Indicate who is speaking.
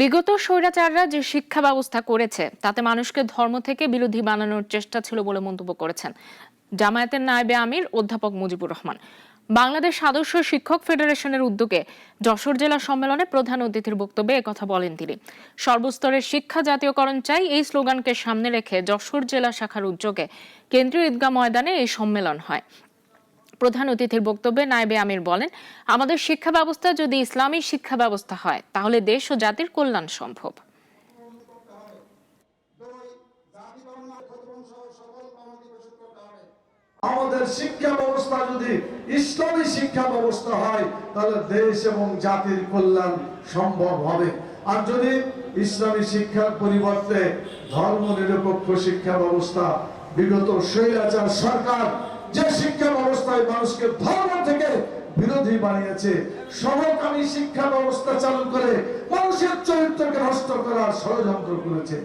Speaker 1: বিগত স্বৈরাচাররা যে শিক্ষা ব্যবস্থা করেছে, তাতে মানুষকে ধর্ম থেকে বিরোধী বানানোর চেষ্টা ছিল বলে মন্তব্য করেছেন জামায়াতের নায়েবে আমির, অধ্যাপক মুজিবুর রহমান। বাংলাদেশ আদর্শ শিক্ষক ফেডারেশনের উদ্যোগে যশোর জেলা সম্মেলনে প্রধান অতিথির বক্তব্যে একথা বলেন তিনি। সর্বস্তরের শিক্ষা জাতীয়করণ চাই এই স্লোগানকে সামনে রেখে যশোর জেলা শাখার উদ্যোগে কেন্দ্রীয় ঈদগাহ ময়দানে এই সম্মেলন হয়। প্রধান অতিথির বক্তব্যে নায়েবে আমির বলেন, আমাদের শিক্ষা ব্যবস্থা যদি ইসলামী শিক্ষা ব্যবস্থা হয়, তাহলে দেশ ও জাতির কল্যাণ সম্ভব।
Speaker 2: আমাদের শিক্ষা ব্যবস্থা যদি ইসলামী শিক্ষা ব্যবস্থা হয়, তাহলে দেশ এবং জাতির কল্যাণ সম্ভব হবে। আর যদি ইসলামী শিক্ষার পরিবর্তে ধর্ম নিরপেক্ষ শিক্ষা ব্যবস্থা বিগত স্বৈরাচার সরকার যে শিক্ষা মানুষকে ধর্ম থেকে বিরোধী বানিয়েছে। সমকামী শিক্ষা ব্যবস্থা চালু করে মানুষের চরিত্রকে নষ্ট করার ষড়যন্ত্র করেছে।